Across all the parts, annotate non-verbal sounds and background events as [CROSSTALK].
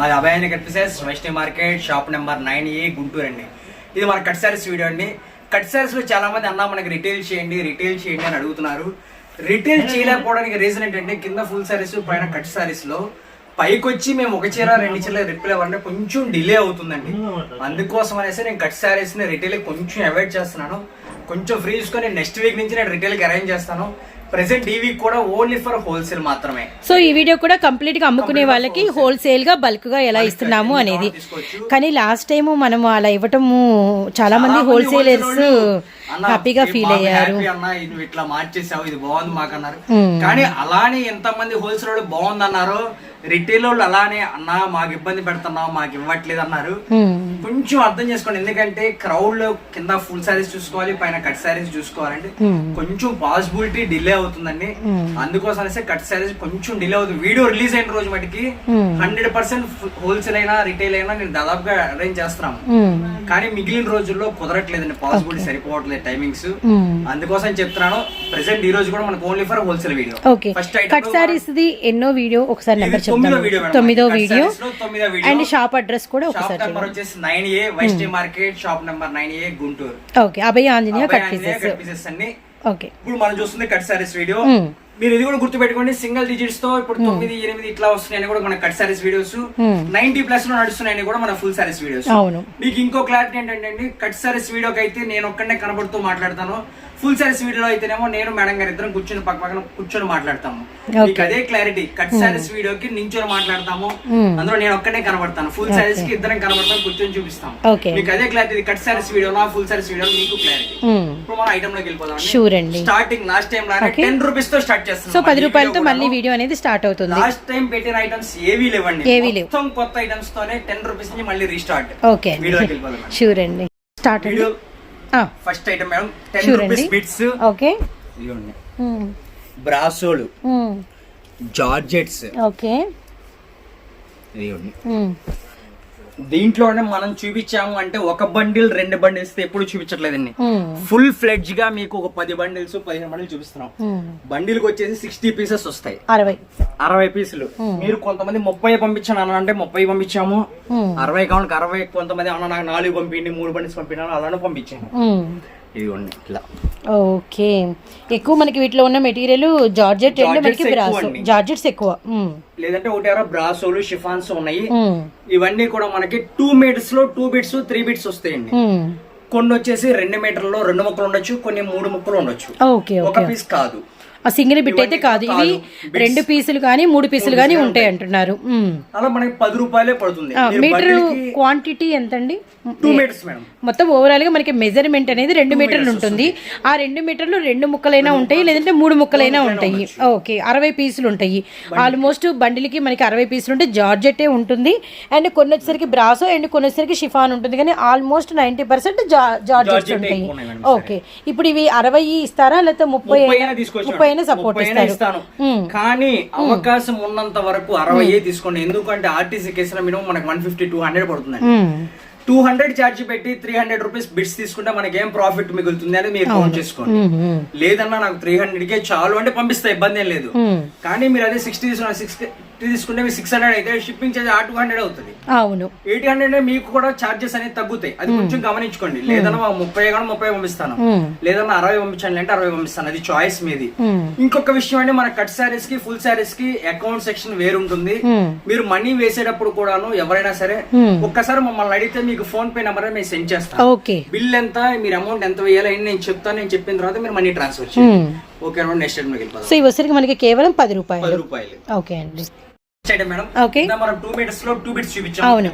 మాది అభయాన్ని కట్టిసేస్ Vaishnavi market shop number nine A Guntur అండి. ఇది మన కట్ సారీస్ వీడియో అండి. కట్ సారీస్లో చాలామంది చాలా మంది మనకి రిటైల్ చేయండి రిటైల్ చేయండి అని అడుగుతున్నారు. రిటైల్ చేయలేకపోవడానికి రీజన్ ఏంటంటే కింద ఫుల్ సారీస్ పైన కట్ సారీస్లో పైకొచ్చి పైకి వచ్చి మేము ఒక చీర రెండు చీరలు రిప్లై అవ్వాలంటే కొంచెం డిలే అవుతుందండి. అందుకోసం అనేసి నేను కట్ శారీస్ని రిటైల్ కొంచెం అవాయిడ్ చేస్తున్నాను. కొంచెం ఫ్రీ తీసుకొని నెక్స్ట్ వీక్ నుంచి నేను రిటైల్కి అరేంజ్ చేస్తాను. ప్రెసెంట్ వీక్ కూడా ఓన్లీ ఫర్ హోల్సేల్ మాత్రమే. సో ఈ వీడియో కూడా కంప్లీట్గా అమ్ముకునే వాళ్ళకి హోల్సేల్గా బల్క్గా ఎలా ఇస్తున్నాము అనేది. కానీ లాస్ట్ టైం మనం అలా ఇవ్వటము చాలా మంది హోల్సేలర్స్ హ్యాపీగా ఫీల్ అయ్యారు. నువ్వు ఇట్లా మార్చేసావు ఇది బాగుంది మాకు అన్నారు. కానీ అలానే ఎంత మంది హోల్సేల్ వాళ్ళు బాగుంది అన్నారు రిటైల్ వాళ్ళు అలానే అన్న మాకు ఇబ్బంది పెడుతున్నావు మాకు ఇవ్వట్లేదు అన్నారు. కొంచెం అర్థం చేసుకోండి. ఎందుకంటే క్రౌడ్లో కింద ఫుల్ సారీస్ చూసుకోవాలి పైన కట్ సారీస్ చూసుకోవాలంటే. కొంచెం పాసిబిలిటీ డిలే అవుతుందండి. అందుకోసం అనేసి కట్ సారీస్ కొంచెం డిలే అవుతుంది. వీడియో రిలీజ్ అయిన రోజు మటుకి. హండ్రెడ్ పర్సెంట్ హోల్సేల్ అయినా రిటైల్ అయినా నేను దాదాపుగా అరేంజ్ చేస్తున్నాము. కానీ మిగిలిన రోజుల్లో కుదరట్లేదండి. పాసిబిలిటీ సరిపోవట్లేదు. Timings um. అందుకోసం చెప్తున్నాను ప్రెసెంట్ ఈ రోజు కూడా మనకు only for wholesale video first cut saris the ఎన్నో వీడియో ఒకసారి నెంబర్ చెప్తాను. తొమ్మిదో వీడియో. అండ్ షాప్ అడ్రస్ కూడా షాప్ ఒకసారి నెంబర్ వచ్చేసి nine A Vaishnavi market shop number nine A Guntur. Okay Abhaya Anjaneya cut pieces cut pieces అన్ని. Okay ఇప్పుడు మనం చూస్తుంది కట్ సారీస్ వీడియో. మీరు ఇది కూడా గుర్తుపెట్టుకోండి సింగిల్ డిజిట్స్తో ఇప్పుడు తొమ్మిది ఎనిమిది ఇట్లా వస్తున్నాయని కూడా మన కట్ సారీస్ వీడియోస్. నైన్టీ ప్లస్లో నడుస్తున్నాయని కూడా మన ఫుల్ సారీస్ వీడియోస్ మీకు ఇంకో క్లారిటీ ఏంటంటే కట్ సారీస్ వీడియోకి అయితే నేను ఒక్కడనే కనబడుతూ మాట్లాడతాను. ఫుల్ సారీస్ వీడియోలో అయితేనేమో నేను మేడం గారు ఇద్దరం కూర్చొని పక్క పక్కన కూర్చొని మాట్లాడతాము. మీకు అదే క్లారిటీ కట్ సారీస్ వీడియోకి నించొని మాట్లాడతాము. మ్మ్. అందులో నేను ఒక్కనే కనబడతాను. ఫుల్ సారీస్కి ఇద్దరం కనబడతాం కూర్చొని చూపిస్తాం మీకు అదే క్లారిటీ కట్ సారీస్ వీడియోనా ఫుల్ సారీస్ వీడియో మీకు క్లారిటీ ఉమ్, ఇప్పుడు మన ఐటమ్లోకి వెళ్ళిపోదాం స్టార్టింగ్ లాస్ట్ టైం లానే Okay. టెన్ రూపీస్తో స్టార్ట్ చేస్తాం సో పది రూపాయలతో మళ్ళీ వీడియో అనేది స్టార్ట్ అవుతుంది. లాస్ట్ టైం పెట్టిన ఐటమ్స్ ఏవి లేవండి. ఏవీ లేవు. మొత్తం కొత్త ఐటమ్స్ తోనే టెన్ రూపీస్ నుంచి మళ్ళీ రీస్టార్ట్ ఓకే వీడియోకి వెళ్ళిపోదాం షూర్ అండి. Start video first item madam ten rupees. Bits okay. ఇదిగోండి. ఉమ్, బ్రాసోలు జార్జెట్స్ ఓకే. ఇదిగోండి. ఉమ్, దీంట్లోనే మనం చూపించాము అంటే ఒక బండిల్ రెండు బండిల్స్ ఎప్పుడు చూపించట్లేదండి ఫుల్ ఫ్లెడ్జ్గా మీకు ఒక పది బండిల్స్ పదిహేను బండిల్ చూపిస్తున్నాం. బండిల్కి వచ్చేసి సిక్స్టీ పీసెస్ వస్తాయి. అరవై. అరవై పీసులు. మీరు కొంతమంది ముప్పై పంపించాను అన్న అంటే ముప్పై పంపించాము. అరవై కావాలి అరవై కొంతమంది అన్న నాకు నాలుగు పంపిండి మూడు బండిస్ పంపినాను అలానే పంపించాను. ఇదిగోండి ఇట్లా ఓకే. ఎక్కువ మనకి వీటిలో ఉన్న మెటీరియల్ జార్జెట్ అండ్ మనకి బ్రాస్. జార్జెట్స్ ఎక్కువ. లేదంటే ఒకటి బ్రాసోలు షిఫాన్స్ ఉన్నాయి. ఇవన్నీ కూడా మనకి టూ మీటర్స్లో టూ బిట్స్ త్రీ బిట్స్ వస్తాయండి. కొన్ని వచ్చేసి రెండు మీటర్లో రెండు ముక్కలు ఉండొచ్చు కొన్ని మూడు ముక్కలు ఉండొచ్చు. ఓకే. ఒక పీస్ కాదు. ఆ సింగిల్ బిట్ అయితే కాదు. ఇవి. రెండు పీసులు కానీ మూడు పీసులు కానీ ఉంటాయి అంటున్నారు. ఉమ్. అలా మనకి పది రూపాయలే పడుతుంది. ఆ, మీరు metre quantity two metres madam. మొత్తం ఓవరాల్గా మనకి మెజర్మెంట్ అనేది రెండు మీటర్లు ఉంటుంది. ఆ రెండు మీటర్లు రెండు ముక్కలైనా ఉంటాయి లేదంటే మూడు ముక్కలైనా ఉంటాయి. ఓకే అరవై పీసులు ఉంటాయి. ఆల్మోస్ట్ బండిలకి మనకి అరవై పీసులు ఉంటే జార్జెటే ఉంటుంది. అండ్ కొన్ని వచ్చేసరికి బ్రాసో అండ్ కొన్ని వచ్చేసరికి షిఫాన్ ఉంటుంది. కానీ ఆల్మోస్ట్ నైన్టీ పర్సెంట్ జార్జెట్స్ ఉంటాయి. ఓకే ఇప్పుడు ఇవి అరవై ఇస్తారా లేకపోతే ముప్పై ముప్పై మేడం. సపోర్ట్ ఇస్తాను. కానీ అవకాశం ఉన్నంత వరకు అరవై తీసుకోండి ఎందుకంటే ఆర్టీసీ కేసులో మినిమం మనకి వన్ ఫిఫ్టీ టూ హండ్రెడ్ పడుతుంది. టూ హండ్రెడ్ ఛార్జ్ పెట్టి త్రీ హండ్రెడ్ రూపీస్ బిట్స్ తీసుకుంటే మనకి ఏం ప్రాఫిట్ మిగులుతుంది అనేది మీరు కౌంట్ చేసుకోండి. లేదన్నా నాకు త్రీ హండ్రెడ్ కే చాలు అంటే పంపిస్తా ఇబ్బంది ఏం లేదు. కానీ మీరు అదే సిక్స్టీ తీసుకున్న సిక్స్టీ తీసుకుంటే మీరు సిక్స్ హండ్రెడ్ అయితే షిప్పింగ్ చార్జ్ ఆ టూ హండ్రెడ్ అవుతుంది. అవును. ఎయిటీ హండ్రెడ్ మీకు కూడా చార్జెస్ అనేది తగ్గుతాయి. అది కొంచెం గమనించుకోండి. లేదన్నా ముప్పై కానీ ముప్పై పంపిస్తాను. లేదన్నా అరవై పంపించండి అంటే అరవై పంపిస్తాను. అది చాయిస్ మీది. ఇంకొక విషయం అండి మన కట్ సారీస్కి ఫుల్ సారీస్కి అకౌంట్ సెక్షన్ వేరుంటుంది. మీరు మనీ వేసేటప్పుడు కూడాను ఎవరైనా సరే. ఒక్కసారి మమ్మల్ని అడిగితే మీకు ఫోన్ పే నెంబర్ మేము సెండ్ చేస్తాం. ఓకే. బిల్ ఎంత మీరు అమౌంట్ ఎంత వేయాలి నేను చెప్తాను. నేను చెప్పిన తర్వాత మీరు మనీ ట్రాన్స్ఫర్ చేయండి. ఓకే నెక్స్ట్ సో ఇవి వచ్చరికి మనకి కేవలం పది రూపాయలు. పది రూపాయలు. ఓకే అండి. మేడం. ఓకే ఇందా మనం టూ మీటర్స్లో టూ బిట్స్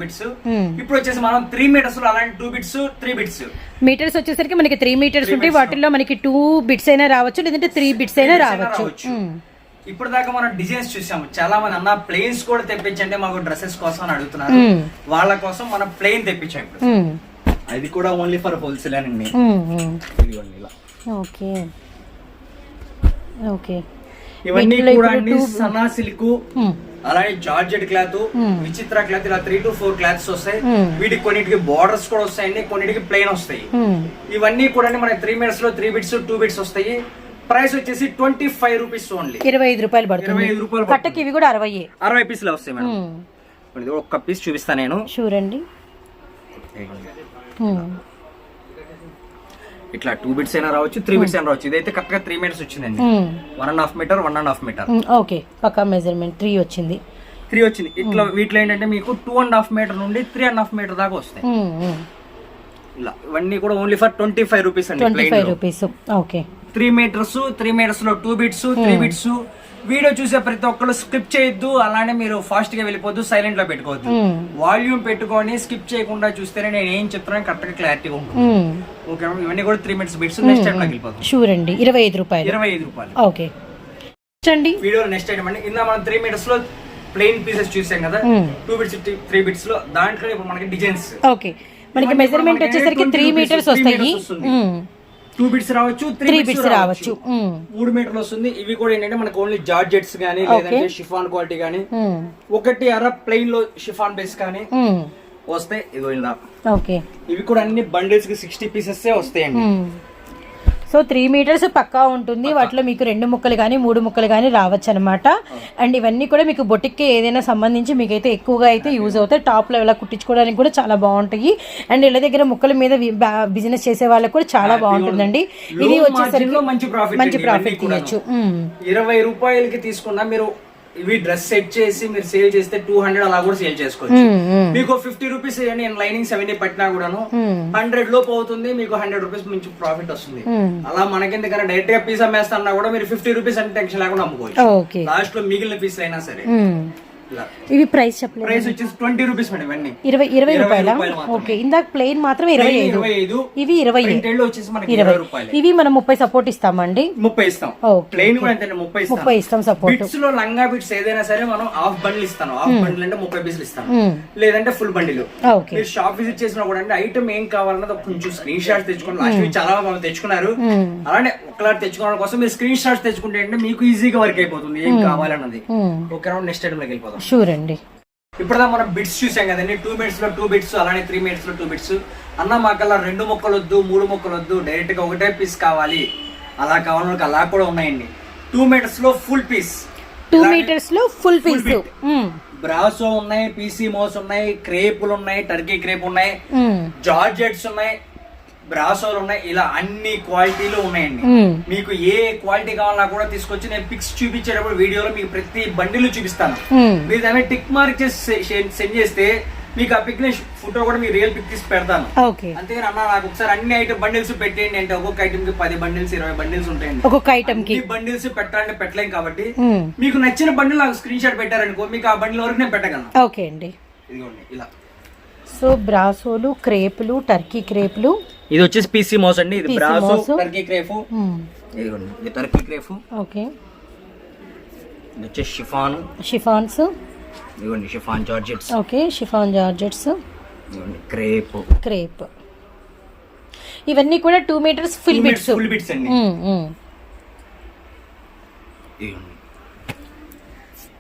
బిట్స్ మ్మ్. ఇప్పుడు వచ్చేసి మనం త్రీ మీటర్స్లో అలాంటి two bits three bits metres వచ్చేసరికి మనకి త్రీ మీటర్స్ ఉంటాయి వాటిల్లో మనకి టూ బిట్స్ అయినా రావచ్చు లేదంటే త్రీ బిట్స్ అయినా రావచ్చు. మ్మ్. ఇప్పుడు దాకా మనం డిజైన్స్ చూసాము. చాలా మంది అన్న ప్లేన్స్ కూడా తెప్పించండి మాకు డ్రెస్సెస్ కోసం అని అడుగుతున్నారు. మ్మ్. వాళ్ళ కోసం మనం ప్లేన్ తెప్పించాం ఇప్పుడు. అది కూడా ఓన్లీ ఫర్ హోల్సేల్ అండి ఓకే ఓకే ఇవన్నీ కూడా అండి సన్నా సిల్క్. అలాగే జార్జెట్ క్లాత్ మ్మ్. విచిత్ర క్లాత్ ఇలా త్రీ టు ఫోర్ క్లాత్స్ వస్తాయి. మ్మ్. వీటికి కొన్నిటికి బార్డర్స్ కూడా వస్తాయండి కొన్నిటికి ప్లెయిన్ వస్తాయి. మ్మ్. ఇవన్నీ కూడా మనకి త్రీ మినిట్స్లో త్రీ బిట్స్ టూ బిట్స్ వస్తాయి. ప్రైస్ వచ్చేసి ట్వంటీ ఫైవ్ రూపీస్ ఓన్లీ ఇరవై ఐదు రూపాయలు ఇరవై పడుతుంది ఐదు రూపాయలు కట్టకి ఇవి కూడా అరవై అరవై పీసులు వస్తాయి మేడం. ఇది ఒక్క పీస్ చూపిస్తాను నేను. ఉమ్. ఇట్లా టూ బిట్స్ అయినా రావచ్చు త్రీ బిట్స్ అయినా రావచ్చు. ఇదైతే కరెక్ట్గా త్రీ మీటర్స్ వచ్చిందండి. One and half metre one and half metre okay Pakka measurement three వచ్చింది. త్రీ వచ్చింది. ఇట్లా వీటిలో ఏంటంటే మీకు టూ అండ్ హాఫ్ మీటర్ నుండి త్రీ అండ్ హాఫ్ మీటర్ దాకా వస్తాయి. ఉమ్. ఇలా ఇవన్నీ కూడా only for twenty five rupees అండి twenty five rupees okay three metres three మీటర్స్లో two bits three bits video చూసే ప్రతి ఒక్కరు స్కిప్ చేయొద్దు అలానే మీరు ఫాస్ట్గా వెళ్ళిపోద్దు సైలెంట్లో పెట్టుకోవద్దు. వాల్యూమ్ పెట్టుకొని స్కిప్ చేయకుండా చూస్తేనే నేను ఏం చెప్తున్నాను కరెక్ట్గా క్లారిటీగా ఉంటుంది. ఓకే ఇవన్నీ కూడా three minutes bits next time నాకు వెళ్ళిపోతుంది షూర్ అండి. ఇరవై ఐదు రూపాయలు. ఇరవై ఐదు రూపాయలు. ఓకే అండి వీడియో నెక్స్ట్ ఐటమ్ అండి. ఇందా మనం త్రీ మీటర్స్లో ప్లెయిన్ పీసెస్ చూసాం కదా. టూ బిట్స్ త్రీ బిట్స్లో దాంట్లో ఇప్పుడు మనకి డిజైన్స్ ఓకే మనకి మెజర్మెంట్ వచ్చేసరికి 20 త్రీ మీటర్స్ 3 వస్తాయి. టూ బిట్స్ రావచ్చు త్రీ బిట్స్ రావచ్చు. ఉమ్, మూడు మీటర్లు వస్తుంది. ఇవి కూడా ఏంటంటే మనకు ఓన్లీ జార్జెట్స్ కానీ లేదంటే షిఫాన్ క్వాలిటీ కానీ ఒకటి అర ప్లెయిన్లో షిఫాన్ బేస్ కానీ ఉమ్. వస్తే ఇదో ఇలా. ఓకే ఇవి కూడా అన్ని బండిల్స్కి సిక్స్టీ పీసెస్ వస్తాయండి. ఉమ్. సో త్రీ మీటర్స్ పక్కా ఉంటుంది. వాటిలో మీకు రెండు ముక్కలు కానీ మూడు ముక్కలు కానీ రావచ్చు అనమాట అండ్ ఇవన్నీ కూడా మీకు బొటిక్కి ఏదైనా సంబంధించి మీకైతే ఎక్కువగా అయితే యూజ్ అవుతాయి. టాప్లో ఇలా కుట్టించుకోవడానికి కూడా చాలా బాగుంటాయి. అండ్ ఇళ్ళ దగ్గర ముక్కల మీద బిజినెస్ చేసే వాళ్ళకి కూడా చాలా బాగుంటుందండి. ఇది వచ్చేసరికి మంచి ప్రాఫిట్ మంచి ప్రాఫిట్ తీయచ్చు. ఇరవై రూపాయలకి తీసుకున్నా మీరు ఇవి డ్రెస్ సెట్ చేసి మీరు సేల్ చేస్తే టూ హండ్రెడ్ అలా కూడా సేల్ చేసుకోవచ్చు. ఉమ్, ఉమ్, మీకు ఫిఫ్టీ రూపీస్ నేను లైనింగ్ సెవెంటీ పట్టినా కూడాను. హండ్రెడ్ లోపు అవుతుంది మీకు హండ్రెడ్ రూపీస్ మించి ప్రాఫిట్ వస్తుంది. అలా మనకెందుకన్నా డైరెక్ట్గా పీస్ అమ్మేస్తున్నా కూడా మీరు ఫిఫ్టీ రూపీస్ అంటే టెన్షన్ లేకుండా అమ్ముకోవచ్చు. లాస్ట్లో మిగిలిన పీస్ అయినా సరే. ఇవి ప్రైస్ చెప్పలేదు. ప్రైస్ వచ్చేసి ట్వంటీ రూపీస్ మేడం ఇవన్నీ. ఇరవై ఇరవై రూపాయల. ఓకే ఇందాక ప్లెయిన్ మాత్రం ఇరవై ఐదు. ఇవి ఇరవై ప్రింటెడ్లో వచ్చేసి మనకి ఇరవై రూపాయలు. ఇవి మనం ముప్పై సపోర్ట్ ఇస్తామండి? ముప్పై ఇస్తాం. ఓకే, ప్లెయిన్ కూడా అంతే ముప్పై ఇస్తాం. ముప్పై ఇస్తాం సపోర్ట్. బిట్స్లో లంగా బిట్స్ ఏదైనా సరే మనం హాఫ్ బండిల్ ఇస్తాను. హాఫ్ బండిల్ అంటే ముప్పై పీసులు ఇస్తాను. లేదంటే ఫుల్ బండిల్. ఓకే మీరు షాప్ విజిట్ చేసినా కూడా అంటే ఐటమ్ ఏం కావాలన్నది ఒక కొంచెం స్క్రీన్ షాట్స్ తెచ్చుకోండి. లాస్ట్ చాలా మంది తెచ్చుకున్నారు. అలానే ఒకలాంటి తెచ్చుకోవడం కోసం మీరు స్క్రీన్ షాట్స్ తెచ్చుకుంటే మీకు ఈజీగా వర్క్ అయిపోతుంది. ఏం కావాలన్నది. ఓకే రౌండ్ నెక్స్ట్ ఐటమ్లోకి వెళ్ళిపోతాం షూర్ అండి. ఇప్పుడు మనం బిట్స్ చూసాం కదండి. టూ మినిట్స్లో టూ బిట్స్ అలానే త్రీ మినిట్స్లో టూ బిట్స్ అన్న మాకల్లా రెండు మొక్కలు వద్దు మూడు మొక్కలు వద్దు డైరెక్ట్గా ఒకటే పీస్ కావాలి. అలా కావాలని అలా కూడా ఉన్నాయండి. టూ మీటర్స్లో ఫుల్ పీస్ టూ మీటర్స్లో ఫుల్ పీస్ బ్రాసో ఉన్నాయి పీసీ మోస్ ఉన్నాయి క్రేపులు ఉన్నాయి టర్కీ క్రేప్ ఉన్నాయి జార్జెట్స్ ఉన్నాయి. బ్రాసోలు ఉన్నాయి. ఇలా అన్ని క్వాలిటీలు ఉన్నాయండి. మీకు ఏ క్వాలిటీ కావాలన్నా కూడా తీసుకొచ్చి నేను పిక్స్ చూపించేటప్పుడు వీడియోలో మీకు ప్రతి బండిలు చూపిస్తాను. మీరు దాన్ని టిక్ మార్క్ చేసి సెండ్ చేస్తే మీకు ఆ పిక్ ఫోటో కూడా మీ రియల్ పిక్ తీసి పెడతాను. అంతేగాని అన్న నాకు ఒకసారి అన్ని ఐటమ్ బండిల్స్ పెట్టేయండి అంటే ఒక్కొక్క ఐటమ్కి పది బండిల్స్ ఇరవై బండిల్స్ ఉంటాయండి. ఒక్కొక్క ఐటమ్కి. ఈ బండిల్స్ పెట్టాలంటే పెట్టలేం కాబట్టి. మీకు నచ్చిన బండిల్ నాకు స్క్రీన్ షాట్ పెట్టారనుకో మీకు ఆ బండిల్ వరకు నేను పెట్టగలను. ఓకే అండి. ఇదిగోండి ఇలా. సో బ్రాసోలు క్రేపులు టర్కీ క్రేపులు. ఇది వచ్చేసి పీసీ మోస్ అండి. ఇది PC బ్రాసో. టర్కీ క్రేఫ్ ఇదిగోండి ఇది టర్కీ క్రేఫ్ ఓకే. ఇది వచ్చేసి షిఫాన్. షిఫాన్స్. ఇదిగోండి chiffon georgettes. Okay chiffon georgettes. ఇదిగోండి క్రేప్. క్రేప్. ఇవన్నీ కూడా two metres full bits full bits అండి. ఇదిగోండి.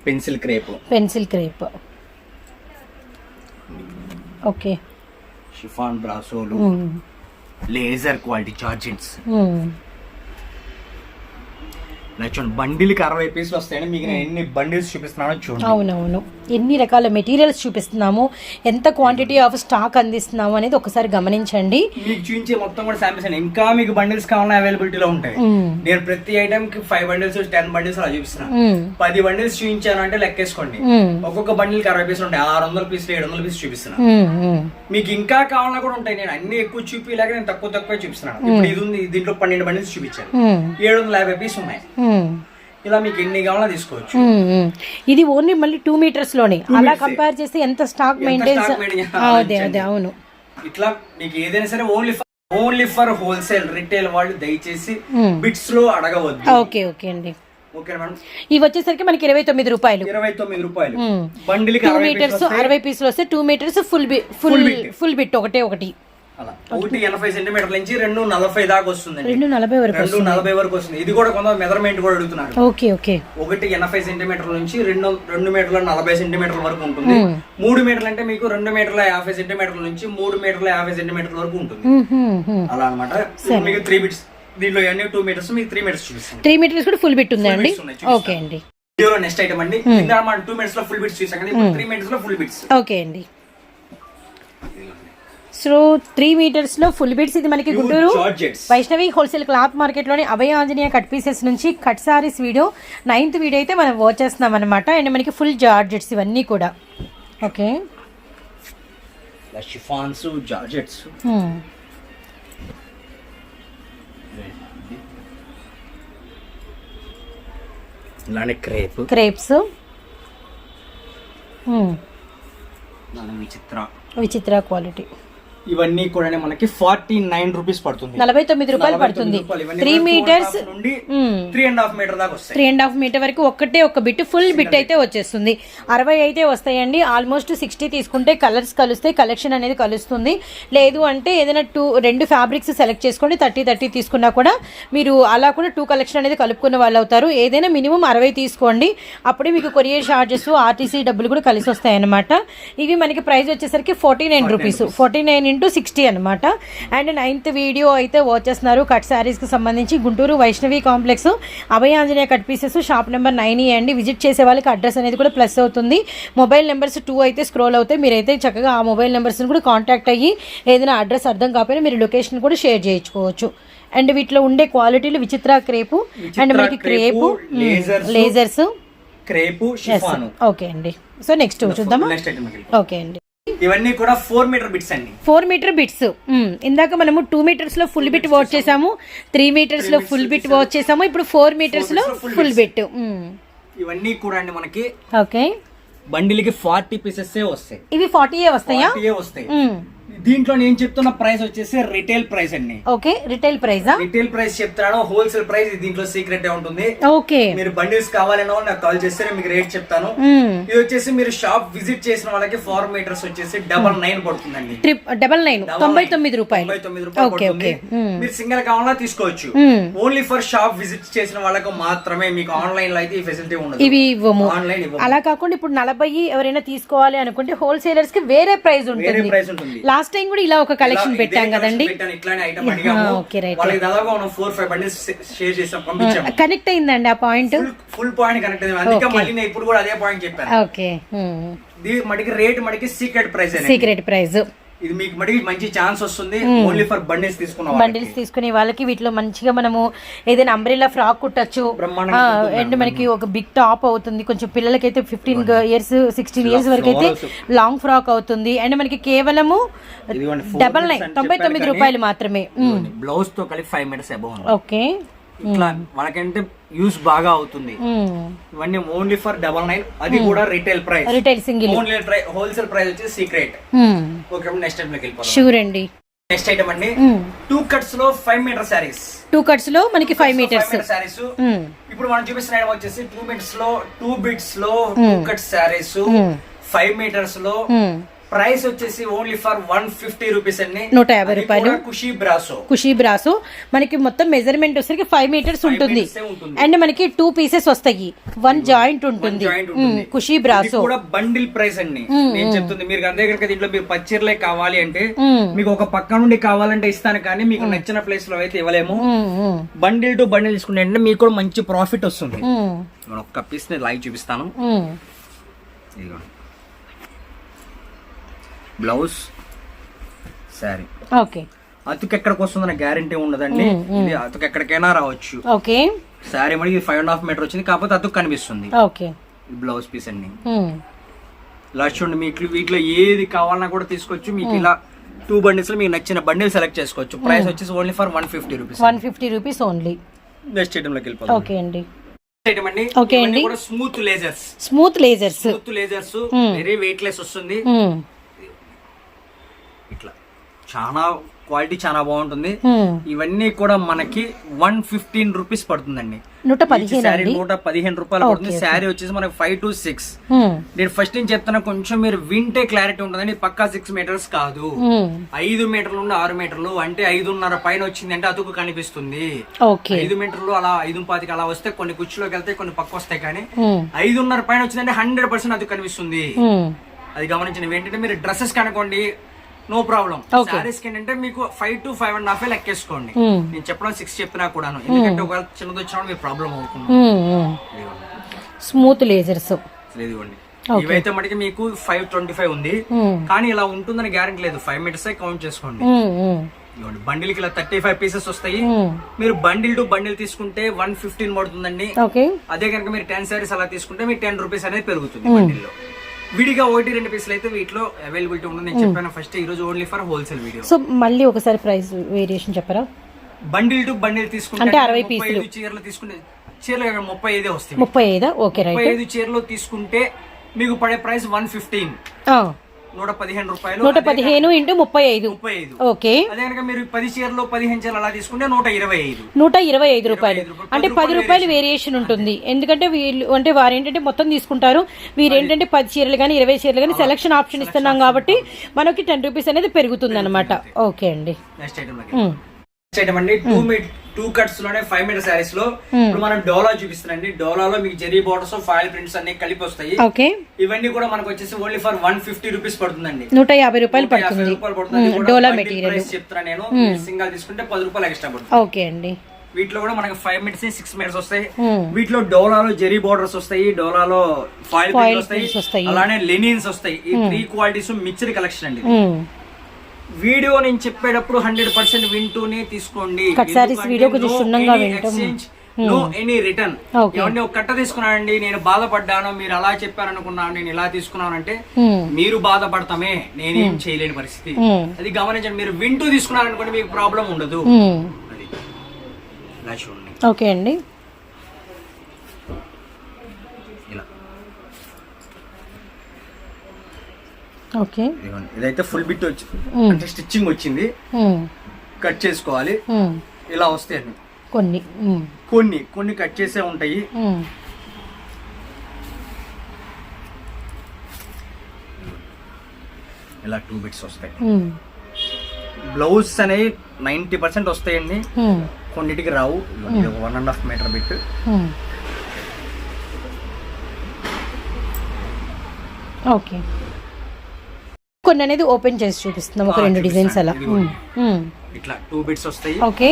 Pencil crepe. Pencil crepe. Okay. Chiffon బ్రాసోలు laser quality georgettes ఇలా చూడండి బండిల్కి అరవై పీసులు వస్తాయండి మీకు నేను ఎన్ని బండిల్స్ చూపిస్తున్నానో చూడండి. అవునవును. ఎన్ని రకాల మెటీరియల్స్ చూపిస్తున్నాము ఎంత క్వాంటిటీ ఆఫ్ స్టాక్ అందిస్తున్నాము అనేది ఒకసారి గమనించండి. మీకు చూపించే మొత్తం కూడా శాంపిల్స్ ఇంకా మీకు బండిల్స్ కావాలన్నా అవైలబిలిటీలో ఉంటాయి. మ్మ్. నేను ప్రతి ఐటమ్కి ఫైవ్ బండిల్స్ టెన్ బండిల్స్ అలా చూపిస్తున్నాను. మ్మ్. పది బండిల్స్ చూపించాను అంటే లెక్కేసుకోండి. ఒక్కొక్క బండిల్కి అరవై పీసులు ఉంటాయి. ఆరు వందల పీసులు ఏడు వందల పీసులు చూపిస్తున్నాను. మ్మ్. మీకు ఇంకా కావాలన్నా కూడా ఉంటాయి. నేను అన్ని ఎక్కువ చూపించలేక నేను తక్కువ తక్కువ చూపిస్తున్నాను. ఇప్పుడు ఇది ఉంది దీంట్లో పన్నెండు బండిల్స్ చూపించాను. ఏడు వందల యాభై పీస్ ఉన్నాయి. ఇలా మీకు ఎన్ని కావాలో తీసుకోవచ్చు. ఇది ఓన్లీ మళ్ళీ టూ మీటర్స్లోనే అలా. కంపేర్ చేస్తే ఎంత స్టాక్ మెయింటైన్స్ అదే. అదే అవును ఇట్లా మీకు ఏదైనా సరే only only for wholesale retail వాళ్ళు దయచేసి. బిట్స్లో అడగవద్దు ఓకే ఓకే అండి ఇవి వచ్చేసరికి మనకి ఇరవై తొమ్మిది రూపాయలు ఇరవై తొమ్మిది రూపాయలు టూ మీటర్స్. అరవై పీసులు వస్తే two metres full full. Full bit ఒకటే ఒకటి అలా. ఒకటి ఎనభై సెంటీమీటర్ల నుంచి రెండు నలభై దాకా వస్తుందండి. రెండు నలభై వరకు రెండు నలభై వరకు వస్తుంది. ఇది కూడా కొంత మెజర్మెంట్ కూడా అడుగుతున్నారు. Okay okay. ఒకటి ఎనభై సెంటీమీటర్ల నుంచి రెండు రెండు మీటర్ల నలభై సెంటీమీటర్ల వరకు ఉంటుంది. మూడు మీటర్లు అంటే మీకు రెండు మీటర్ల యాభై సెంటీమీటర్ల నుంచి మూడు మీటర్ల యాభై సెంటీమీటర్ల వరకు ఉంటుంది. అలా అనమాట మీకు త్రీ బిట్స్ దీంట్లో అన్ని టూ మీటర్స్ మీకు త్రీ మీటర్స్ చూపిస్తాను. త్రీ మీటర్స్ కూడా ఫుల్ బిట్ ఉందా అండి? bits ఉన్నాయి, చూపిస్తాను. ఓకే అండి. వీడియోలో నెక్స్ట్ ఐటమ్ అండి. టూ మినిట్స్లో ఫుల్ బిట్స్ చూసాం కదా ఇప్పుడు త్రీ మినిట్స్లో ఫుల్ బిట్స్ ఓకే అండి. త్రీ మీటర్స్లో ఫుల్ బిట్స్ ఇది మనకి గుంటూరు. వైష్ణవి హోల్సేల్ క్లాత్ మార్కెట్లోని అభయ ఆంజనేయ కట్ పీసెస్ నుంచి cut saris video ninth video అయితే మనం వాచ్ చేస్తున్నాం అనమాట అండ్ మనకి ఫుల్ జార్జెట్స్ ఇవన్నీ కూడా. Okay chiffons georgettes Hmm. Crepe. Crepes Vichitra. Vichitra quality ఇవన్నీ కూడా మనకి ఫార్టీ నైన్ రూపీస్ పడుతుంది. నలభై తొమ్మిది రూపాయలు పడుతుంది. త్రీ మీటర్స్ నుండి త్రీ అండ్ హాఫ్ మీటర్ దాకా వస్తాయి. త్రీ అండ్ హాఫ్ మీటర్ వరకు ఒక్కటే ఒక బిట్ ఫుల్ బిట్ అయితే వచ్చేస్తుంది. అరవై అయితే వస్తాయండి. ఆల్మోస్ట్ సిక్స్టీ తీసుకుంటే కలర్స్ కలుస్తాయి. కలెక్షన్ అనేది కలుస్తుంది. లేదు అంటే ఏదైనా టూ రెండు ఫ్యాబ్రిక్స్ సెలెక్ట్ చేసుకోండి. థర్టీ థర్టీ తీసుకున్నా కూడా మీరు అలా కూడా టూ కలెక్షన్ అనేది కలుపుకున్న వాళ్ళు అవుతారు. ఏదైనా మినిమం అరవై తీసుకోండి. అప్పుడే మీకు కొరియర్ చార్జెస్ ఆర్టీసీ డబ్బులు కూడా కలిసి వస్తాయి అనమాట ఇవి మనకి ప్రైస్ వచ్చేసరికి forty nine rupees forty nine into sixty అనమాట అండ్ నైన్త్ వీడియో అయితే వాచ్ చేస్తున్నారు. కట్ శారీస్కి సంబంధించి Guntur Vaishnavi complex. Abhaya Anjaneya cut pieces shop number nine అండి. విజిట్ చేసే వాళ్ళకి అడ్రస్ అనేది కూడా ప్లస్ అవుతుంది. మొబైల్ నెంబర్స్ టూ అయితే స్క్రోల్ అవుతాయి. మీరైతే చక్కగా ఆ మొబైల్ నెంబర్స్ని కూడా కాంటాక్ట్ అయ్యి ఏదైనా అడ్రస్ అర్థం కాకపోయినా మీరు లొకేషన్ కూడా షేర్ చేయించుకోవచ్చు. అండ్ వీటిలో ఉండే క్వాలిటీలు విచిత్ర క్రేపు. అండ్ మనకి క్రేపు. లేజర్స్ క్రేప్ ఓకే అండి. సో నెక్స్ట్ చూద్దామా? ఓకే అండి. ఇవన్నీ కూడా ఫోర్ మీటర్ బిట్స్ అండి. ఫోర్ మీటర్ బిట్స్ ఇందాక మనము టూ మీటర్స్లో ఫుల్ బిట్ వాచ్ చేసాము త్రీ మీటర్స్లో ఫుల్ బిట్ వాచ్ చేసాము ఇప్పుడు ఫోర్ మీటర్స్లో ఫుల్ బిట్ ఇవన్నీ కూడా అండి మనకి ఓకే బండిల్కి ఫార్టీ పీసెస్ వస్తాయి. ఇవి ఫార్టీ వస్తాయా? 40 వస్తాయి. దీంట్లో నేను చెప్తున్న ప్రైస్ వచ్చేసి రిటైల్ ప్రైస్ అండి. ఓకే రిటైల్ ప్రైజా రిటైల్ ప్రైస్ చెప్తాను హోల్సేల్ ప్రైస్ దీంట్లో సీక్రెట్ ఉంటుంది. ఓకే. మీరు బండిల్స్ కావాలనో నాకు కాల్ చేస్తే నేను మీకు రేట్ చెప్తాను. ఇది వచ్చేసి మీరు షాప్ విజిట్ చేసిన వాళ్ళకి ఫోర్ మీటర్స్ వచ్చేసి డబల్ నైన్ పడుతుందండి. ట్రిప్ డబల్ నైన్ తొంభై తొమ్మిది రూపాయలు. తొంభై తొమ్మిది రూపాయలు పడుతుంది. మీరు సింగల్ కావాలన్నా తీసుకోవచ్చు. ఓన్లీ ఫర్ షాప్ విజిట్ చేసిన వాళ్ళకు మాత్రమే మీకు ఆన్లైన్లో అయితే ఈ ఫెసిలిటీ ఉండదు. ఇవి ఇవ్వము. ఆన్లైన్ ఇవ్వము. అలా కాకుండా ఇప్పుడు నలభై ఎవరైనా తీసుకోవాలి అనుకుంటే హోల్సేలర్స్కి వేరే ప్రైస్ వేరే ఉంటుంది ప్రైస్ ఉంటుంది. లాస్ట్ టైం కూడా ఇలా ఒక కలెక్షన్ పెట్టాం కదండి. Okay, right. దాదాపు మనం ఫోర్ ఫైవ్ బండిల్స్ షేర్ చేసాం పంపించాము కనెక్ట్ అయిందండి ఆ point full full point connect అయింది. అందుకే మళ్ళీ నేను ఇప్పుడు కూడా అదే పాయింట్ చెప్పాను. ఓకే ఇది మటుకి రేట్ మటుకి సీక్రెట్ ప్రైస్ సీక్రెట్ ప్రైస్ ఇది మీకు మటుకి మంచి ఛాన్స్ వస్తుంది. ఓన్లీ ఫర్ బండిల్స్ తీసుకున్న బండిల్స్ తీసుకునే వాళ్ళకి వీటిలో మంచిగా మనము ఏదైనా అంబ్రెల్లా ఫ్రాక్ కుట్టచ్చు. అండ్ మనకి ఒక బిగ్ టాప్ అవుతుంది. కొంచెం పిల్లలకైతే ఫిఫ్టీన్ ఇయర్స్ సిక్స్టీన్ ఇయర్స్ వరకు అయితే లాంగ్ ఫ్రాక్ అవుతుంది. అండ్ మనకి కేవలము డబల్ నైన్ తొంభై తొమ్మిది రూపాయలు మాత్రమే. బ్లౌజ్తో కలిపి ఫైవ్ మినిట్స్ అబౌ ఓకే ఇట్లా మనకంటే యూస్ బాగా అవుతుంది. ఇవన్నీ ఓన్లీ ఫర్ డబల్ నైన్ అది కూడా retail price retail single only wholesale price వచ్చి సీక్రెట్ ఓకే నెక్స్ట్ వెళ్ళిపోతాం షూర్ అండి. నెక్స్ట్ ఐటమ్ అండి. టూ కట్స్లో ఫైవ్ మీటర్ శారీస్ టూ కట్స్లో మనకి ఫైవ్ మీటర్స్ శారీస్ ఇప్పుడు మనం చూపిస్తున్న item వచ్చేసి టూ మీటర్స్లో టూ బిట్స్లో టూ కట్ శారీస్ ఫైవ్ మీటర్స్లో ప్రైస్ వచ్చేసి only for one fifty rupees అండి. నూట యాభై అది రూపాయలు. కూడా ఖుషి బ్రాసో. కుషీ బ్రాసు. మనకి మొత్తం మెజర్మెంట్ వచ్చేసరికి ఫైవ్ మీటర్స్ ఉంటుంది. అండ్ మనకి టూ పీసెస్ వస్తాయి. వన్ జాయింట్ ఉంటుంది. మ్మ్. కుషీ బ్రాసో. కూడా బండిల్ ప్రైస్ అండి. నేను చెప్తుంది మీరు అంతే కనుక దీంట్లో మీరు పచ్చిర్లే కావాలి అంటే మీకు ఒక పక్క నుండి కావాలంటే ఇస్తాను కానీ మీకు నచ్చిన ప్లేస్లో అయితే ఇవ్వలేము. బండిల్ టు బండిల్ తీసుకుంటే అంటే మీకు కూడా మంచి ప్రాఫిట్ వస్తుంది. ఒక్క పీస్ని లైవ్ చూపిస్తాను. ఇదిగో బ్లౌజ్ శారీ. ఓకే. అతుకు ఎక్కడికి వస్తుందన్న గ్యారంటీ ఉండదండి ఇది అతుకు ఎక్కడికైనా రావచ్చు. ఓకే. శారీ మనకి ఫైవ్ అండ్ హాఫ్ మీటర్ వచ్చింది కాకపోతే అతుకు కనిపిస్తుంది. ఓకే. బ్లౌజ్ పీస్ అండి. ఇలా చూడండి మీకు వీటిలో ఏది కావాలన్నా కూడా తీసుకోవచ్చు. మీకు ఇలా టూ బండిల్స్లో మీకు నచ్చిన బండిల్ సెలెక్ట్ చేసుకోవచ్చు. ప్రైస్ వచ్చేసి only for one fifty rupees one fifty rupees only next ఐటమ్లోకి వెళ్ళిపోతాం ఓకే అండి. ఐటమ్ అండి. Smooth lasers smooth lasers smooth lasers very weightless వస్తుంది. ఇట్లా. చాలా క్వాలిటీ చాలా బాగుంటుంది. ఇవన్నీ కూడా మనకి వన్ ఫిఫ్టీన్ రూపీస్ పడుతుందండి. నూట పదిహేను నూట పదిహేను రూపాయలు పడుతుంది. శారీ వచ్చేసి మనకి ఫైవ్ టు సిక్స్. నేను ఫస్ట్ నుంచి చెప్తున్నా కొంచెం మీరు వింటే క్లారిటీ ఉంటుందండి. పక్కా సిక్స్ మీటర్స్ కాదు. ఐదు మీటర్లు నుండి ఆరు మీటర్లు అంటే ఐదున్నర పైన వచ్చింది అంటే అతుకు కనిపిస్తుంది. ఐదు మీటర్లు అలా ఐదు పాతికి అలా వస్తే కొన్ని కుర్చీలోకి వెళ్తే కొన్ని పక్క వస్తాయి కానీ ఐదున్నర పైన వచ్చిందంటే హండ్రెడ్ పర్సెంట్ అతుకు కనిపిస్తుంది. అది గమనించండి. ఏంటంటే మీరు డ్రెస్సెస్ కనుకోండి నో ప్రాబ్లం సారీస్కి ఏంటంటే మీకు five to five and half లెక్కేసుకోండి. మ్మ్. నేను చెప్పడం సిక్స్ చెప్పినా కూడాను. ఎందుకంటే ఒకవేళ చిన్నది వచ్చినా మీకు ప్రాబ్లం అవుతుంది. స్మూత్ లేజర్స్ ఇదిగోండి. ఇవైతే మనకి మీకు ఫైవ్ ట్వంటీ ఫైవ్ ఉంది. కానీ ఇలా ఉంటుందని గ్యారెంటీ లేదు. ఫైవ్ మీటర్స్ కౌంట్ చేసుకోండి. బండిల్కి ఇలా థర్టీ ఫైవ్ పీసెస్ వస్తాయి. మీరు బండిల్ టు బండిల్ తీసుకుంటే వన్ ఫిఫ్టీన్ పడుతుందండి. అదే కనుక మీరు టెన్ సారీస్ అలా తీసుకుంటే మీకు టెన్ రూపీస్ అనేది పెరుగుతుంది బండిల్లో విడిగా ఒకటి రెండు పీసులు అయితే వీటిలో అవైలబిలిటీ ఉంటుంది. నేను చెప్పాను ఫస్ట్ ఈ రోజు only for wholesale video so మళ్ళీ ఒకసారి ప్రైస్ వేరియేషన్ చెప్పరా? బండిల్ టు బండిల్ తీసుకుంటే అంటే అరవై ఐదు చీరలు తీసుకుంటే చీరలు ముప్పై ఐదే వస్తాయి. ముప్పై ఐదా? ఓకే రైట్ ముప్పై ఐదు చీరలు తీసుకుంటే మీకు పడే ప్రైస్ వన్ ఫిఫ్టీన్ నూట పదిహేను రూపాయలు నూట పదిహేను ఇంటూ ముప్పై ఐదు. ముప్పై ఐదు. ఓకే. అదే కనుక మీరు పది చీరలు పదిహేను చీరలు అలా తీసుకుంటే నూట ఇరవై ఐదు. నూట ఇరవై ఐదు రూపాయలు. అంటే పది రూపాయలు వేరియేషన్ ఉంటుంది. ఎందుకంటే వీళ్ళు అంటే వారు ఏంటంటే మొత్తం తీసుకుంటారు. వీరు ఏంటంటే పది చీరలు కానీ ఇరవై చీరలు కానీ సెలక్షన్ ఆప్షన్ ఇస్తున్నాం కాబట్టి మనకి టెన్ రూపీస్ అనేది పెరుగుతుంది అనమాట ఓకే అండి. నెక్స్ట్ ఐటమ్ ఐటమ్ అండి టూ మీట్ టూ కట్స్లోనే ఫైవ్ మీటర్ శారీస్లో ఇప్పుడు మనం డోలా చూపిస్తున్నాండి డోలాలో మీకు జెరీ బోర్డర్స్ ఫైల్ ప్రింట్స్ అన్ని కలిపి వస్తాయి. ఇవన్నీ కూడా మనకు వచ్చేసి only for one fifty rupees పడుతుందండి. నూట యాభై రూపాయలు పడుతుంది. డోలా మెటీరియల్. price చెప్తున్నా నేను. సింగల్ తీసుకుంటే పది రూపాయలు ఎక్స్ట్రా పడుతుంది. ఓకే అండి. వీటిలో కూడా మనకి ఫైవ్ మినిట్స్ సిక్స్ మినిట్స్ వస్తాయి. Hmm. వీటిలో డోలాలో జెరీ బోర్డర్స్ వస్తాయి. డోలాలో ఫాయిల్ వస్తాయి. అలానే లెనిన్స్ వస్తాయి. ఈ త్రీ క్వాలిటీస్ మిక్స్డ్ కలెక్షన్ అండి. వీడియో నేను చెప్పేటప్పుడు హండ్రెడ్ పర్సెంట్ వింటూనే తీసుకోండి. No any return. ఏమంటే ఒక కట్ట తీసుకున్నానండి నేను బాధపడ్డాను మీరు అలా చెప్పారనుకున్నాను నేను ఇలా తీసుకున్నానంటే ఉమ్. మీరు బాధపడతామే నేనేం చేయలేని పరిస్థితి. ఉమ్. అది గమనించండి మీరు వింటూ తీసుకున్నారనుకోండి మీకు ప్రాబ్లం ఉండదు. ఓకే అండి. ఓకే. ఇదైతే ఫుల్ బిట్ వచ్చి ఉమ్. అంటే స్టిచ్చింగ్ వచ్చింది. కట్ చేసుకోవాలి. ఇలా వస్తాయి అన్ని కొన్ని. కొన్ని కొన్ని కట్ చేసే ఉంటాయి. ఇలా టూ బిట్స్ వస్తాయి. బ్లౌజ్ అనేవి నైంటీ పర్సెంట్ వస్తాయండి. కొన్నిటికి రావు one and half metre bit. Okay కొన్ని అనేది ఓపెన్ చేసి చూపిస్తున్నాం. ఒక రెండు డిజైన్స్ అలా. ఇట్లా టూ బిట్స్ వస్తాయి. ఓకే.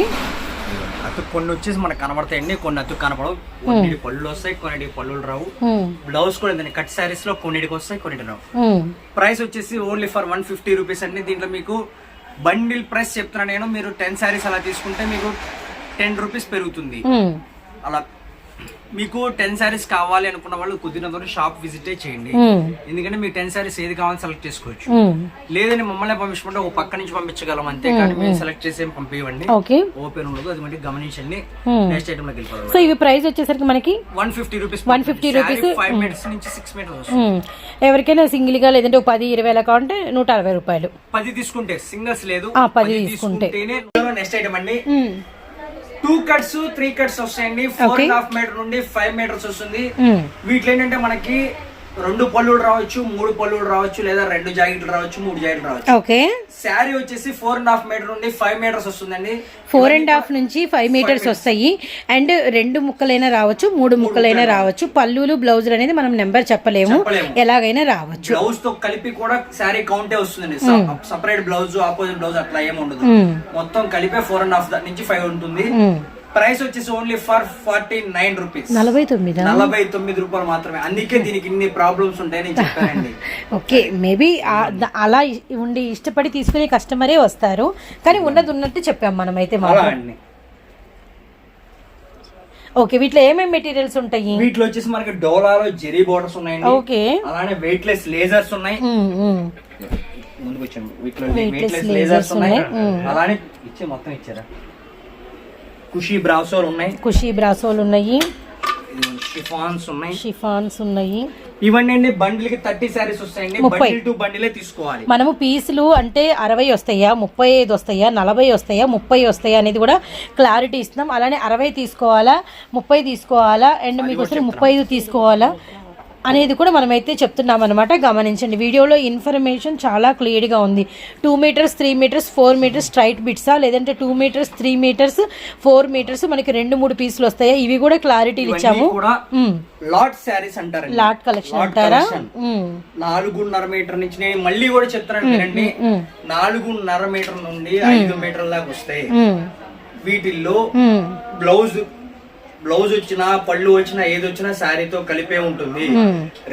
అతుకు కొన్ని వచ్చేసి మనకు కనబడతాయండి కొన్ని అతుకు కనపడవు. కొన్నిటి పళ్ళు వస్తాయి కొన్నిటికి పళ్ళు రావు. బ్లౌజ్ కూడా ఇంత కట్ శారీస్లో కొన్నిటికి వస్తాయి కొన్నిటి రావు. ప్రైస్ వచ్చేసి only for one fifty rupees అండి. దీంట్లో మీకు బండిల్ ప్రైస్ చెప్తున్నా నేను. మీరు టెన్ శారీస్ అలా తీసుకుంటే మీకు టెన్ రూపీస్ పెరుగుతుంది. అలా మీకు టెన్ శారీస్ కావాలి అనుకున్న వాళ్ళు కుదిరినంత షాప్ విజిట్ చేయండి ఉమ్. ఎందుకంటే మీకు టెన్ శారీస్ ఏది కావాలని సెలెక్ట్ చేసుకోవచ్చు ఉమ్. లేదని మమ్మల్ని పంపించమంటే ఒక పక్క నుంచి పంపించగలం అంతే కానీ మేము సెలెక్ట్ చేసి పంపించండి ఓపెన్ ఉండదు అది మళ్ళీ గమనించండి Hmm. నెక్స్ట్ ఐటమ్లోకి వెళ్ళిపోవాలి సో ఇవి ప్రైస్ వచ్చేసరికి మనకి one fifty rupees 150 rupees. Five minutes నుంచి సిక్స్ ఉమ్. ఎవరికైనా సింగిల్గా లేదంటే ఒక పది ఇరవై అలా కావాలంటే నూట అరవై రూపాయలు పది తీసుకుంటే సింగల్స్ లేదు పది తీసుకుంటే. నెక్స్ట్ ఐటమ్ అండి. టూ కట్స్ త్రీ కట్స్ వస్తాయండి ఫోర్. అండ్ హాఫ్ మీటర్ నుండి ఫైవ్ మీటర్స్ వస్తుంది ఉమ్. వీటిలో ఏంటంటే మనకి రెండు పళ్ళులు రావచ్చు మూడు పళ్ళులు రావచ్చు లేదా రెండు జాకెట్లు రావచ్చు మూడు జాకెట్లు రావచ్చు. ఓకే. శారీ వచ్చేసి ఫోర్ అండ్ హాఫ్ మీటర్ నుండి ఫైవ్ మీటర్స్ వస్తుందండి. ఫోర్ అండ్ హాఫ్ నుంచి ఫైవ్ మీటర్స్ వస్తాయి. అండ్ రెండు ముక్కలైనా రావచ్చు మూడు ముక్కలైనా రావచ్చు. పళ్ళులు బ్లౌజులు అనేది మనం నెంబర్ చెప్పలేము. ఎలాగైనా రావచ్చు. బ్లౌజ్తో కలిపి కూడా శారీ కౌంటే వస్తుందండి. సపరేట్ బ్లౌజ్ ఆపోజిట్ బ్లౌజ్ అట్లా ఏమి ఉండదు. ఉమ్. మొత్తం కలిపే ఫోర్ అండ్ హాఫ్ నుంచి ఫైవ్ ఉంటుంది. ఉమ్. ప్రైస్ వచ్చేసి only for forty nine rupees. నలభై తొమ్మిదా? నలభై తొమ్మిది రూపాయలు మాత్రమే. అందుకే దీనికి ఇన్ని ప్రాబ్లమ్స్ ఉంటాయని చెప్పానండి. [LAUGHS] ఓకే మేబీ అలా ఉండి ఇష్టపడి తీసుకునే కస్టమరే వస్తారు. కానీ ఉన్నది ఉన్నట్టు చెప్పాం మనం అయితే అండి. ఓకే వీటిలో ఏమేమి మెటీరియల్స్ ఉంటాయి? వీటిలో వచ్చేసి మనకి డోలాలో జెరీ బోర్డర్స్ ఉన్నాయండి. ఓకే. అలానే వెయిట్ లెస్ లేజర్స్ ఉన్నాయి. ముందుకు వచ్చాను. వీటిలో వెయిట్ లెస్ లేజర్స్ ఉన్నాయి. ఉన్నాయి. అలానే ఇచ్చే మొత్తం ఇచ్చారా? ఖుషి బ్రాసోలు ఉన్నాయి. కుషి బ్రాసోలు ఉన్నాయి. షిఫాన్స్ ఉన్నాయి. షిఫాన్స్ ఉన్నాయి. ఇవన్నీ అండి బండిల్కి థర్టీ శారీస్ వస్తాయండి. ముప్పై. బండిల్ టు బండిలే తీసుకోవాలి. మనము పీసులు అంటే అరవై వస్తాయా ముప్పై ఐదు వస్తాయా నలభై వస్తాయా ముప్పై వస్తాయా అనేది కూడా క్లారిటీ ఇస్తున్నాం. అలానే అరవై తీసుకోవాలా ముప్పై తీసుకోవాలా అండ్ మీకు అసలు ముప్పై ఐదు తీసుకోవాలా. అనేది కూడా మనమైతే చెప్తున్నాం అనమాట గమనించండి వీడియోలో ఇన్ఫర్మేషన్ చాలా క్లియర్గా ఉంది. Two metres three metres four metres straight బిట్సా? లేదంటే two metres three metres four metres మనకి రెండు మూడు పీసులు వస్తాయా? ఇవి కూడా క్లారిటీలు ఇవన్నీ ఇచ్చాము. లాట్ శారీస్ అంటారు లాట్ కలెక్షన్ అంటారా. నాలుగున్నర మీటర్ నుంచి నేను మళ్ళీ కూడా చెప్తాను వినండి. నాలుగున్నర మీటర్ నుండి ఐదు మీటర్ దాకా వస్తాయి. వీటిల్లో. బ్లౌజ్ బ్లౌజ్ వచ్చినా పళ్ళు వచ్చినా ఏది వచ్చినా శారీతో కలిపే ఉంటుంది.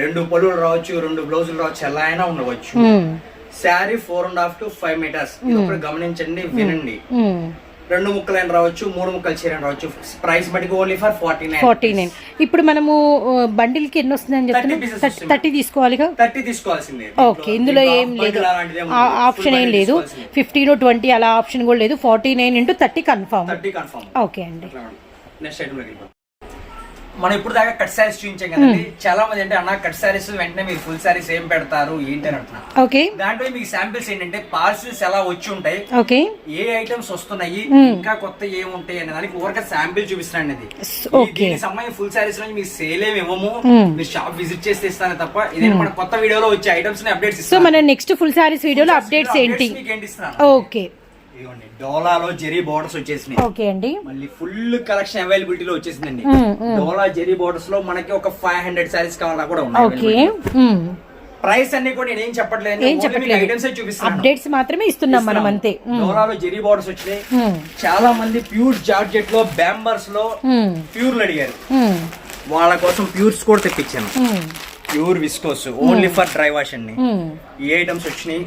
రెండు పళ్ళు రావచ్చు రెండు బ్లౌజులు రావచ్చు ఎలా అయినా ఉండవచ్చు. Sari four and half to five metres ఒకటి గమనించండి వినండి. రెండు ముక్కలైన రావచ్చు మూడు ముక్కలు చీరని రావచ్చు. ప్రైస్ బట్టి only for forty nine forty nine ఇప్పుడు మనము ఆ, బండిల్కి ఎన్ని వస్తుందని చెప్తున్నాం? 30 pieces థర్టీ తీసుకోవాలిగా? థర్టీ తీసుకోవాల్సిందే. ఓకే ఇందులో ఏం లేదు. ఆప్షన్ ఏం లేదు. ఫిఫ్టీన్ ట్వంటీ అలా ఆప్షన్ కూడా లేదు. Forty nine into thirty confirm okay అండి. నెక్స్ట్ వెళ్ళిపోతాం మనం ఇప్పుడు దాకా కట్ శారీస్ చూపించాం కదండి. చాలా మంది అంటే అన్న కట్ శారీస్ వెంటనే మీరు ఫుల్ శారీస్ ఏం పెడతారు? ఏంటి? అని అంటున్నారు. దాంట్లో మీకు శాంపిల్స్ ఏంటంటే పార్సిల్స్ ఎలా వచ్చి ఉంటాయి ఏ ఐటమ్స్ వస్తున్నాయి ఇంకా కొత్త ఏముంటాయి అనే దానికి ఊరక శాంపిల్ చూపిస్తున్నాను ఇది. దీనికి సంబంధించి ఫుల్ శారీస్ నుంచి మీకు సేల్ ఏమి ఇవ్వము. మీరు షాప్ విజిట్ చేస్తే ఇస్తాను తప్ప ఇదే మన కొత్త వీడియోలో వచ్చే ఐటమ్స్ని అప్డేట్స్ సో ఇస్తాను. మన నెక్స్ట్ ఫుల్ శారీస్ వీడియోలో అప్డేట్స్ ఏంటి? ఓకే. ఇదిగోండి డోలాలో జెరీ బోర్డర్స్ వచ్చేసినాయి ఓకే అండి మళ్ళీ ఫుల్ కలెక్షన్ అవైలబిలిటీలో వచ్చేసిందండి మ్మ్, మ్మ్. డోలా జెరీ బోర్డర్స్లో మనకి ఒక ఫైవ్ హండ్రెడ్ సారీస్ కావాలా కూడా ఉన్నాయి ఓకే. ప్రైస్ అన్ని కూడా నేను ఏం చెప్పట్లేదు ఏం చెప్పట్లేదు ఐటమ్స్ చూపిస్తాను అప్డేట్స్ మాత్రమే ఇస్తున్నాం మనం అంతే. డోలాలో జెరీ బోర్డర్స్ వచ్చినాయి. చాలా మంది ప్యూర్ జార్జెట్లో బ్యాంబర్స్లో. ప్యూర్లు అడిగారు. వాళ్ళ కోసం ప్యూర్స్ కూడా తెప్పించాను. Pure viscose only for dry wash అండి. ఈ ఐటమ్స్ వచ్చినాయి.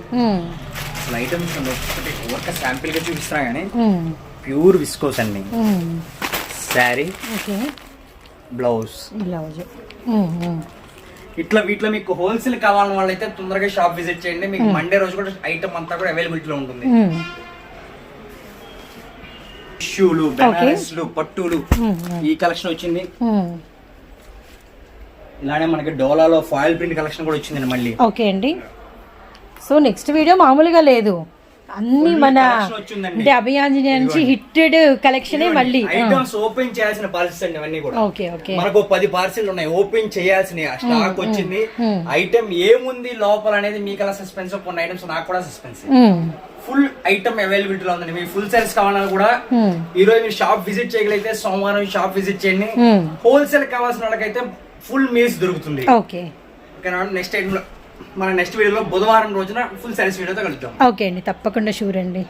అసలు ఐటమ్స్ ఒకటి ఒక శాంపిల్గా చూపిస్తున్నా కానీ మ్మ్. ప్యూర్ విస్కోస్ అండి. Sari blouse blouse. ఇట్లా వీటిలో మీకు హోల్సేల్ కావాలని వాళ్ళైతే తొందరగా షాప్ విజిట్ చేయండి మీకు మండే రోజు కూడా ఐటమ్ అంతా కూడా అవైలబిలిటీలో ఉంటుంది మ్మ్. టిష్యూలు బెనారస్లు పట్టులు. ఈ కలెక్షన్ వచ్చింది. ఇలానే మనకి డోలాలో ఫాయిల్ ప్రింట్ కలెక్షన్ కూడా వచ్చిందండి మళ్ళీ ఓకే అండి సో నెక్స్ట్ వీడియో మామూలుగా లేదు. అన్ని మన. అంటే అభియాంజనేయ నుంచి హిట్టెడ్ కలెక్షనే మళ్ళీ. ఐటమ్స్ ఓపెన్ చేయాల్సిన పార్సిల్స్ అండి అవన్నీ కూడా. Okay okay. మనకు పది పార్సిల్ ఉన్నాయి. ఓపెన్ చేయాల్సిన స్టాక్ వచ్చింది. ఐటమ్ ఏముంది లోపల అనేది మీకు అలా సస్పెన్స్ కొన్ని ఐటమ్స్ నాకు కూడా సస్పెన్స్. ఫుల్ ఐటమ్ అవైలబిలిటీలో ఉందండి. మీకు ఫుల్ సైజ్ కావాలన్నా కూడా. ఈ రోజు మీరు షాప్ విజిట్ చేయగలిగితే సోమవారం షాప్ విజిట్ చేయండి. హోల్సేల్ కావాల్సిన వాళ్ళకైతే ఫుల్ మీల్స్ దొరుకుతుంది. ఓకే. నెక్స్ట్ ఐటమ్ మన నెక్స్ట్ వీడియోలో బుధవారం రోజున ఫుల్ సైజ్ వీడియోతో కలుద్దాం. ఓకే అండి తప్పకుండా షూర్ అండి